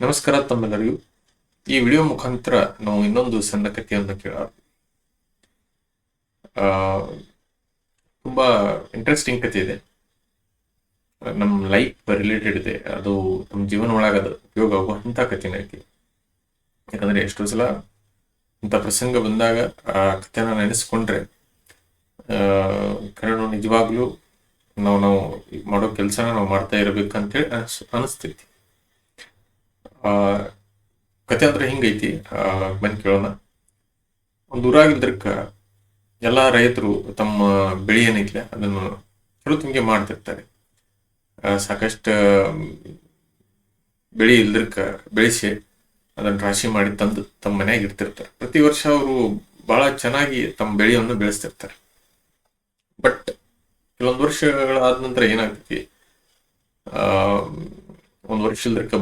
ನಮಸ್ಕಾರ ತಮ್ಮೆಲ್ಲರಿಗೂ. ಈ ವಿಡಿಯೋ ಮುಖಾಂತರ ನಾವು ಇನ್ನೊಂದು ಸಣ್ಣ ಕಥೆಯನ್ನು ಕೇಳ ತುಂಬಾ ಇಂಟ್ರೆಸ್ಟಿಂಗ್ ಕಥೆ ಇದೆ. ನಮ್ಮ ಲೈಫ್ ರಿಲೇಟೆಡ್ ಇದೆ. ಅದು ನಮ್ಮ ಜೀವನ ಒಳಗ ಅದು ಉಪಯೋಗ ಆಗುವಂಥ ಕಥೆನ ಐತಿ ಯಾಕಂದ್ರೆ ಎಷ್ಟೋ ಸಲ ಇಂಥ ಪ್ರಸಂಗ ಬಂದಾಗ ಆ ಕಥೆನ ನೆನೆಸ್ಕೊಂಡ್ರೆ ಕಾರಣ ನಿಜವಾಗ್ಲೂ ನಾವು ನಾವು ಮಾಡೋ ಕೆಲಸನ ನಾವು ಮಾಡ್ತಾ ಇರಬೇಕಂತೇಳಿ ಅನ್ಸ್, ಅನಿಸ್ತೈತಿ. ಕತೆ ಅಂದ್ರೆ ಹಿಂಗೈತಿ. ಬಂದು ಕೇಳೋಣ. ಒಂದು ಊರಾಗಿದ್ದಕ್ಕ ಎಲ್ಲಾ ರೈತರು ತಮ್ಮ ಬೆಳೆ ಏನೈತ್ಲೆ, ಅದನ್ನು ತಿಂಗೆ ಮಾಡ್ತಿರ್ತಾರೆ. ಸಾಕಷ್ಟು, ಬೆಳೆ ಇಲ್ದಕ್ಕ ಬೆಳೆಸಿ ಅದನ್ನ ರಾಶಿ ಮಾಡಿ ತಂದು ತಮ್ಮ ಮನೆಯಾಗ ಇರ್ತಿರ್ತಾರೆ ಪ್ರತಿ ವರ್ಷ ಅವರು ಬಹಳ ಚೆನ್ನಾಗಿ ತಮ್ಮ ಬೆಳೆಯನ್ನು ಬೆಳೆಸ್ತಿರ್ತಾರೆ. ಬಟ್ ಕೆಲವೊಂದು ವರ್ಷಗಳಾದ ನಂತರ ಏನಾಗ್ತೈತಿ? ಒಂದು ವರ್ಷ ಇಲ್ದಕ್ಕ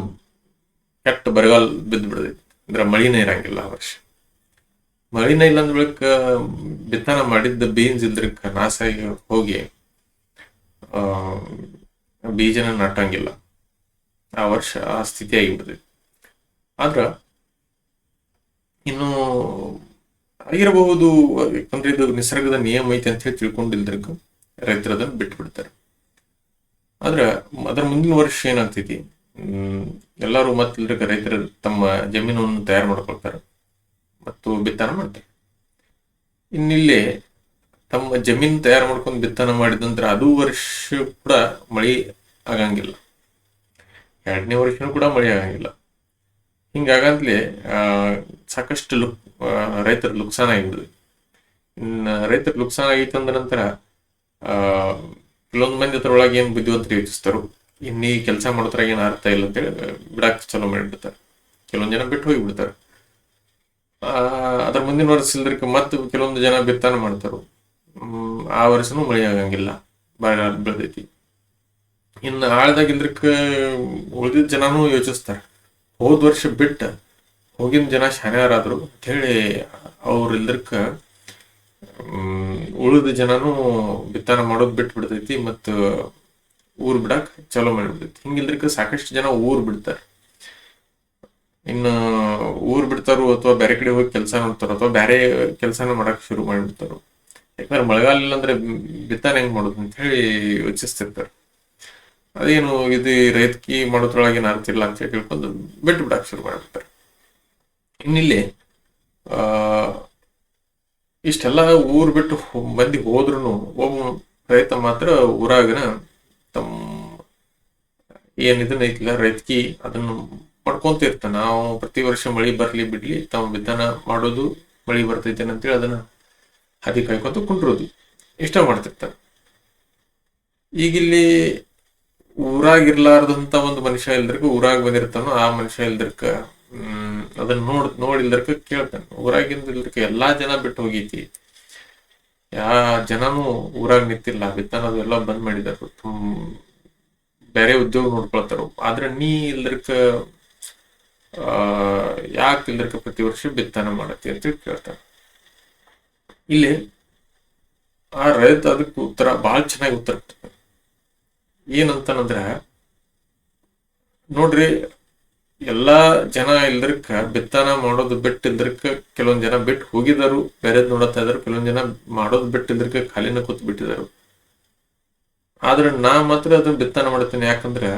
ಕೆಟ್ಟ ಬರಗಾಲ ಬಿದ್ದು ಬಿಡತೈತಿ ಅಂದ್ರೆ ಮಳಿನೇ ಇರಂಗಿಲ್ಲ ಆ ವರ್ಷ. ಮಳಿನೇ ಇಲ್ಲ ಅಂದ ಬಳಿಕ, ಬಿತ್ತನೆ ಮಾಡಿದ್ದ ಬೀನ್ಸ್ ಇದ್ರಕ್ಕ ನಾಸಾಗಿ ಹೋಗಿ ಬೀಜನ ನಾಟಂಗಿಲ್ಲ. ಆ ವರ್ಷ ಆ ಸ್ಥಿತಿ ಆಗಿಬಿಡ್ತೈತಿ. ಆದ್ರ, ಇನ್ನು ಆಗಿರಬಹುದು, ಯಾಕಂದ್ರೆ ಇದು ನಿಸರ್ಗದ ನಿಯಮ ಐತಿ ಅಂತ ಹೇಳಿ ತಿಳ್ಕೊಂಡಿಲ್ದ್ರಕ್ಕ ರೈತರು ಅದನ್ನ ಬಿಟ್ಟು ಬಿಡ್ತಾರೆ ಆದ್ರ, ಅದರ ಮುಂದಿನ ವರ್ಷ ಏನಾಗ್ತೈತಿ? ಎಲ್ಲರೂ ಮತ್ತೆ ರೈತರು ತಮ್ಮ ಜಮೀನನ್ನು ತಯಾರು ಮಾಡ್ಕೊಳ್ತಾರೆ ಮತ್ತು ಬಿತ್ತನೆ ಮಾಡ್ತಾರೆ. ಇನ್ನಿಲ್ಲಿ ತಮ್ಮ ಜಮೀನು ತಯಾರು ಮಾಡ್ಕೊಂಡು ಬಿತ್ತನೆ ಮಾಡಿದ ನಂತರ ಅದು ವರ್ಷ ಕೂಡ ಮಳೆ ಆಗಂಗಿಲ್ಲ. ಎರಡನೇ ವರ್ಷನೂ ಕೂಡ ಮಳೆ ಆಗಂಗಿಲ್ಲ. ಹಿಂಗಾಗಂತಲೇ ಸಾಕಷ್ಟು ಲುಕ್ ರೈತರ ನುಕ್ಸಾನ ಆಗಿಬಿಡುದು ಇನ್ನು ರೈತರ ನುಕ್ಸಾನ ಆಗಿತ್ತಂದ ನಂತರ ಕೆಲವೊಂದು ಮಂದಿ ಅದರೊಳಗೆ ಏನು ಬುದ್ಧಿವಂತರು ಯೋಚಿಸ್ತಾರೋ? ಇನ್ನೀ ಕೆಲಸ ಮಾಡೋದ್ರಾಗ ಏನು ಅರ್ಥ ಇಲ್ಲ ಅಂತೇಳಿ ಬಿಡಕ್ಕೆ ಚಲೋ ಮಾಡಿಬಿಡ್ತಾರೆ. ಕೆಲವೊಂದು ಜನ ಬಿಟ್ಟು ಹೋಗಿಬಿಡ್ತಾರೆ. ಅದ್ರ ಮುಂದಿನ ವರ್ಷ ಇಲ್ದಕ್ಕೆ ಮತ್ತೆ ಕೆಲವೊಂದು ಜನ ಬಿತ್ತನೆ ಮಾಡ್ತಾರು. ಆ ವರ್ಷನೂ ಮಳೆ ಆಗಂಗಿಲ್ಲ. ಬಾಳ ಬೆಳೆದೈತಿ. ಇನ್ನು ಆಳ್ದಾಗಿಂದ್ರಕ್ಕೆ ಉಳಿದಿದ್ದ ಜನನೂ ಯೋಚಿಸ್ತಾರೆ. ಹೋದ ವರ್ಷ ಬಿಟ್ಟ ಹೋಗಿನ ಜನ ಶಾನ್ಯಾರಾದ್ರು ಅಂತ ಹೇಳಿ ಅವ್ರ ಇಲ್ದಕ್ಕೆ ಉಳಿದ ಜನನು ಬಿತ್ತನೆ ಮಾಡೋದು ಬಿಟ್ಟು ಬಿಡ್ತೈತಿ ಮತ್ತು ಊರ್ ಬಿಡಾಕ್ ಚಲೋ ಮಾಡಿಬಿಡ್ತೈತಿ. ಹಿಂಗಿಲ್ದ್ರಿಕ ಸಾಕಷ್ಟು ಜನ ಊರ್ ಬಿಡ್ತಾರೆ. ಇನ್ನು ಊರ್ ಬಿಡ್ತಾರೋ ಅಥವಾ ಬೇರೆ ಕಡೆ ಹೋಗಿ ಕೆಲಸ ನೋಡ್ತಾರೋ ಅಥವಾ ಬೇರೆ ಕೆಲಸನ ಮಾಡಕ್ ಶುರು ಮಾಡಿಬಿಡ್ತಾರೋ. ಯಾಕಂದ್ರೆ ಮಳೆಗಾಲ ಇಲ್ಲ ಅಂದ್ರೆ ಬಿತ್ತನೆ ಹೆಂಗ್ ಮಾಡೋದು ಅಂತ ಹೇಳಿ ಯೋಚಿಸ್ತಿರ್ತಾರೆ. ಅದೇನು ಇದು ರೈತಕಿ ಮಾಡೋದ್ರೊಳಗೆ ಏನು ಅರ್ಥ ಇಲ್ಲ ಅಂತ ಹೇಳಿ ತಿಳ್ಕೊಂಡು ಬಿಟ್ಟು ಬಿಡಾಕ್ ಶುರು ಮಾಡಿಬಿಡ್ತಾರೆ. ಇನ್ನಿಲ್ಲಿ, ಆ, ಇಷ್ಟೆಲ್ಲ ಊರ್ ಬಿಟ್ಟು ಮಂದಿ ಹೋದ್ರು ಒಬ್ಬ ರೈತ ಮಾತ್ರ ಊರಾಗನ ತಮ್ಮ ಏನ್ ಇದನ್ನ ಐತಿಲ್ಲ ರೈತಕಿ ಅದನ್ನು ಮಾಡ್ಕೊಂತ ಇರ್ತಾನ ನಾವು ಪ್ರತಿ ವರ್ಷ ಮಳಿ ಬರ್ಲಿ ಬಿಡ್ಲಿ ತಮ್ಮ ವಿಧಾನ ಮಾಡೋದು ಮಳಿ ಬರ್ತೈತೆ ಅಂತೇಳಿ ಅದನ್ನ ಹದಿ ಕಾಯ್ಕೊಂತ ಕುಂಡ್ರೋದು. ಇಷ್ಟ ಮಾಡ್ತಿರ್ತಾನೆ. ಈಗಿಲ್ಲಿ ಊರಾಗಿರ್ಲಾರ್ದಂತ ಒಂದು ಮನುಷ್ಯ ಇಲ್ದರ್ಕ ಊರಾಗ ಬಂದಿರ್ತಾನೋ, ಆ ಮನುಷ್ಯ ಇಲ್ದರ್ಕ, ಹ್ಮ್, ಅದನ್ನ ನೋಡ್, ನೋಡಿಲ್ದರ್ಕ ಕೇಳ್ತಾನೆ. ಊರಾಗಿಂದ ಇಲ್ದರ್ಕ ಎಲ್ಲಾ ಜನ ಬಿಟ್ಟು ಹೋಗೈತಿ. ಯಾ ಜನನು ಊರಾಗ ನಿಂತಿಲ್ಲ ಬಿತ್ತನದು ಎಲ್ಲ ಬಂದ್ ಮಾಡಿದಾರ. ಬೇರೆ ಉದ್ಯೋಗ ನೋಡ್ಕೊಳ್ತಾರ. ಆದ್ರೆ ನೀ ಇಲ್ದರ್ಕ, ಆ, ಯಾಕೆ ಇಲ್ದರ್ಕ ಪ್ರತಿ ವರ್ಷ ಬಿತ್ತನೆ ಮಾಡತ್ತಿ ಅಂತ ಕೇಳ್ತಾರ. ಇಲ್ಲಿ ಆ ರೈತ ಅದಕ್ಕೆ ಉತ್ತರ ಬಹಳ ಚೆನ್ನಾಗಿ ಉತ್ತರ ಕೊಡ್ತಾನೆ ಏನಂತಾನಂದ್ರ, ನೋಡ್ರಿ ಎಲ್ಲಾ ಜನ ಇಲ್ದ್ರಕ್ಕ ಬಿತ್ತನ ಮಾಡೋದು ಬಿಟ್ಟು ಇಲ್ದರ್ಕ ಕೆಲವೊಂದ್ ಜನ ಬಿಟ್ಟು ಹೋಗಿದಾರು ಬೇರೆದ್ ನೋಡತಾ ಇದ್ರು ಕೆಲವೊಂದ್ ಜನ ಮಾಡೋದು ಬಿಟ್ಟು ಇಲ್ದರ್ಕ ಖಾಲಿನ ಕೂತ್ ಬಿಟ್ಟಿದಾರು ಆದ್ರೆ ನಾ ಮಾತ್ರ ಅದನ್ನ ಬಿತ್ತನ ಮಾಡ್ತೇನೆ, ಯಾಕಂದ್ರೆ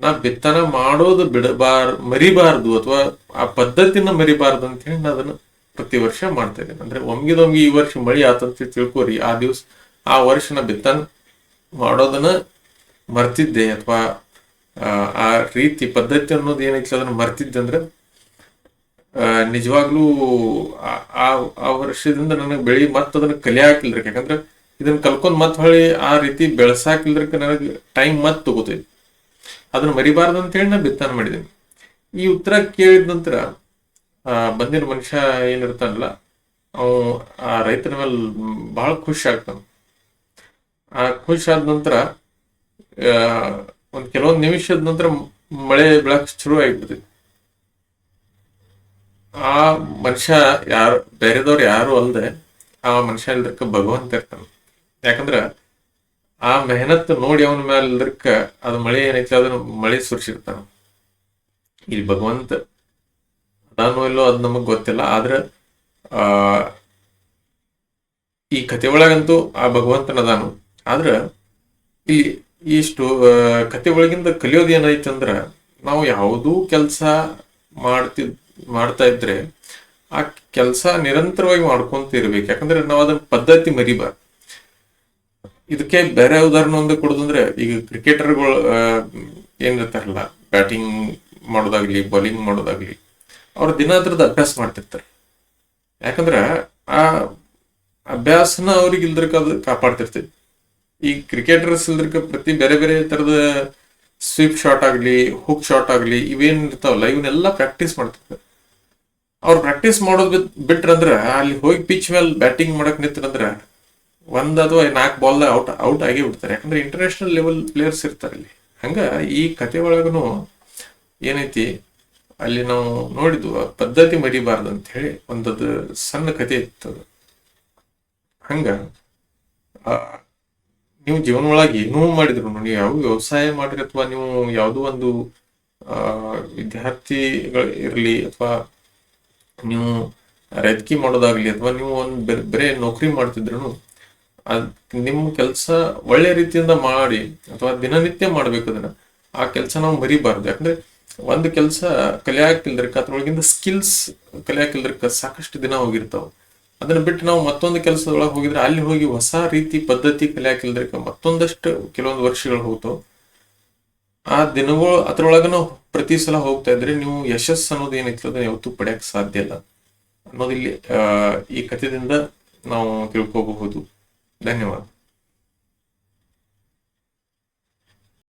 ನಾ ಬಿತ್ತನ ಮಾಡೋದು ಬಿಡಬಾರ್, ಮರಿಬಾರ್ದು ಅಥವಾ ಆ ಪದ್ಧತಿನ ಮರಿಬಾರ್ದು ಅಂತ ಹೇಳಿ ನಾ ಅದನ್ನ ಪ್ರತಿ ವರ್ಷ ಮಾಡ್ತಾ ಇದ್ದೇನೆ. ಅಂದ್ರೆ ಒಮ್ಗಿದೊಮ್ಗೆ ಈ ವರ್ಷ ಮಳಿ ಆತಂತ ತಿಳ್ಕೊರಿ. ಆ ದಿವ್ಸ, ಆ ವರ್ಷ ಬಿತ್ತನ ಮಾಡೋದನ್ನ ಮರ್ತಿದ್ದೆ ಅಥವಾ ಆ ರೀತಿ ಪದ್ಧತಿ ಅನ್ನೋದು ಏನೈತಿ ಅದನ್ನ ಮರ್ತಿದ್ದಂದ್ರೆ ನಿಜವಾಗ್ಲೂ ಆ- ಆ ವರ್ಷದಿಂದ ನನಗೆ ಬೆಳಿ ಮತ್ತೆ ಅದನ್ನ ಕಲಿಯಾಕಿಲ್ರಿ. ಯಾಕಂದ್ರೆ ಇದನ್ನ ಕಲ್ಕೊಂಡ್ ಮತ್ತೆ ಹೊಳಿ ಆ ರೀತಿ ಬೆಳ್ಸಾಕಿಲ್ದ್ರಕ ನನಗೆ ಟೈಮ್ ಮತ್ ತಗೋತೈತಿ. ಅದನ್ನ ಮರಿಬಾರ್ದು ಅಂತ ಹೇಳಿ ನಾನು ಬಿತ್ತನೆ ಮಾಡಿದ್ದೀನಿ. ಈ ಉತ್ತರ ಕೇಳಿದ ನಂತರ ಆ ಬಂದಿನ ಮನುಷ್ಯ ಏನಿರ್ತಾನಲ್ಲ ಅವ ಆ ರೈತನ ಮೇಲೆ ಬಹಳ ಖುಷಿ ಆಗ್ತಾನ. ಆ ಖುಷಿ ಆದ ನಂತರ ಆ, ಒಂದ್ ಕೆಲವೊಂದ್ ನಿಮಿಷದ ನಂತರ ಮಳೆ ಬೆಳಕ್ ಶುರು ಆಗಿಬಿಡ್ತೈತಿ. ಆ ಮನುಷ್ಯ ಯಾರು, ಬೇರೆದವ್ರು ಯಾರು ಅಲ್ಲದೆ ಆ ಮನುಷ್ಯ ಇಲ್ದಕ್ಕ ಭಗವಂತ ಇರ್ತಾನ. ಯಾಕಂದ್ರ ಆ ಮೆಹನತ್ ನೋಡಿ ಅವನ ಮೇಲೆ ಇಲ್ದಕ್ಕ ಅದು ಮಳೆ ಏನೈತಿ ಅದನ್ನ ಮಳೆ ಸುರಿಸಿರ್ತಾನ. ಇಲ್ಲಿ ಭಗವಂತ ಅದಾನೋ ಇಲ್ಲೋ ಅದು ನಮಗ್ ಗೊತ್ತಿಲ್ಲ, ಆದ್ರ, ಆ, ಈ ಕಥೆ ಒಳಗಂತೂ ಆ ಭಗವಂತನ ಅದಾನು ಆದ್ರ ಇಲ್ಲಿ ಇಷ್ಟು ಸ್ಟೋ ಕತೆ ಒಳಗಿಂದ ಕಲಿಯೋದು ಏನೈತೆ ಅಂದ್ರ, ನಾವು ಯಾವುದೂ ಕೆಲಸ ಮಾಡ್ತಿ, ಮಾಡ್ತಾ ಇದ್ರೆ ಆ ಕೆಲಸ ನಿರಂತರವಾಗಿ ಮಾಡ್ಕೊಂತ ಇರ್ಬೇಕು. ಯಾಕಂದ್ರೆ ನಾವು ಅದನ್ನ ಪದ್ಧತಿ ಮರಿಬಾರ್ದು. ಇದಕ್ಕೆ ಬೇರೆ ಉದಾಹರಣೆ ಒಂದು ಕೊಡೋದಂದ್ರೆ ಈಗ ಕ್ರಿಕೆಟರ್ಗಳು ಏನಿರ್ತಾರಲ್ಲ ಬ್ಯಾಟಿಂಗ್ ಮಾಡೋದಾಗ್ಲಿ, ಬೌಲಿಂಗ್ ಮಾಡೋದಾಗ್ಲಿ, ಅವ್ರ ದಿನ ಅಭ್ಯಾಸ ಮಾಡ್ತಿರ್ತಾರೆ. ಯಾಕಂದ್ರೆ ಆ ಅಭ್ಯಾಸನ ಅವ್ರಿಗೆ ಇಲ್ದ್ರಕ್ಕ ಅದು ಕಾಪಾಡ್ತಿರ್ತೈತಿ ಈ ಕ್ರಿಕೆಟರ್ಸ್ ಇಲ್ದ್ರಕ ಪ್ರತಿ ಬೇರೆ ಬೇರೆ ತರದ ಸ್ವೀಪ್ ಶಾಟ್ ಆಗಲಿ ಹುಕ್ ಶಾಟ್ ಆಗಲಿ, ಇವೇನ್ ಇರ್ತಾವಲ್ಲ, ಇವನ್ನೆಲ್ಲ ಪ್ರಾಕ್ಟೀಸ್ ಮಾಡ್ತಿರ್ತಾರೆ. ಅವ್ರು ಪ್ರಾಕ್ಟೀಸ್ ಮಾಡೋದ್ ಬಿಟ್ ಬಿಟ್ರಂದ್ರ, ಅಲ್ಲಿ ಹೋಗಿ ಪಿಚ್ ಮೇಲೆ ಬ್ಯಾಟಿಂಗ್ ಮಾಡಕ್ ನಿಂತ್ರಂದ್ರ, ಒಂದ್ ಅಥವಾ ನಾಲ್ಕು ಬಾಲ್ ಔಟ್ ಔಟ್ ಆಗಿ ಬಿಡ್ತಾರೆ. ಯಾಕಂದ್ರೆ ಇಂಟರ್ನ್ಯಾಷನಲ್ ಲೆವೆಲ್ ಪ್ಲೇಯರ್ಸ್ ಇರ್ತಾರೆ ಇಲ್ಲಿ ಹಂಗ ಈ ಕತೆ ಒಳಗನು ಏನೈತಿ, ಅಲ್ಲಿ ನಾವು ನೋಡಿದ್ವು, ಪದ್ಧತಿ ಮರಿಬಾರ್ದು ಅಂತ ಹೇಳಿ ಒಂದದು ಸಣ್ಣ ಕತೆ ಇತ್ತು ಹಂಗ ನೀವು ಜೀವನ ಒಳಗೆ ಏನೂ ಮಾಡಿದ್ರು ನೀವು ಯಾವ ವ್ಯವಸಾಯ ಮಾಡ್ರಿ ಅಥವಾ ನೀವು ಯಾವುದೋ ಒಂದು ವಿದ್ಯಾರ್ಥಿಗಳು ಇರಲಿ ಅಥವಾ ನೀವು ರೈತಕಿ ಮಾಡೋದಾಗ್ಲಿ ಅಥವಾ ನೀವು ಒಂದು ಬೇರೆ ಬೇರೆ ನೌಕರಿ ಮಾಡ್ತಿದ್ರು ಅದ್ ನಿಮ್ಮ ಕೆಲಸ ಒಳ್ಳೆ ರೀತಿಯಿಂದ ಮಾಡಿ ಅಥವಾ ದಿನನಿತ್ಯ ಮಾಡ್ಬೇಕು ಅದನ್ನ, ಆ ಕೆಲಸ ನಾವು ಮರಿಬಾರ್ದು. ಯಾಕಂದ್ರೆ ಒಂದು ಕೆಲಸ ಕಲಿಯಾಕಿಲ್ದ್ರಕ್ಕ ಅದ್ರೊಳಗಿಂದ ಸ್ಕಿಲ್ಸ್ ಕಲಿಯಾಕಿಲ್ದ್ರಕ್ಕ ಸಾಕಷ್ಟು ದಿನ ಹೋಗಿರ್ತಾವ. ಅದನ್ನ ಬಿಟ್ಟು ನಾವು ಮತ್ತೊಂದು ಕೆಲಸದೊಳಗೆ ಹೋಗಿದ್ರೆ ಅಲ್ಲಿ ಹೋಗಿ ಹೊಸ ರೀತಿ ಪದ್ಧತಿ ಕಲಿಯಾಕಿಲ್ದ್ರಕ ಮತ್ತೊಂದಷ್ಟು ಕೆಲವೊಂದು ವರ್ಷಗಳು ಹೋಗ್ತಾವ ಆ ದಿನಗಳು ಅದ್ರೊಳಗನು ಪ್ರತಿ ಸಲ ಹೋಗ್ತಾ ಇದ್ರೆ ನೀವು ಯಶಸ್ಸು ಅನ್ನೋದು ಏನಿತ್ತು ಅದನ್ನ ಯಾವತ್ತೂ ಪಡೆಯಕ್ ಸಾಧ್ಯ ಇಲ್ಲ. ಅನ್ನೋದು ಇಲ್ಲಿ ಈ ಕಥೆದಿಂದ ನಾವು ತಿಳ್ಕೋಬಹುದು. ಧನ್ಯವಾದ.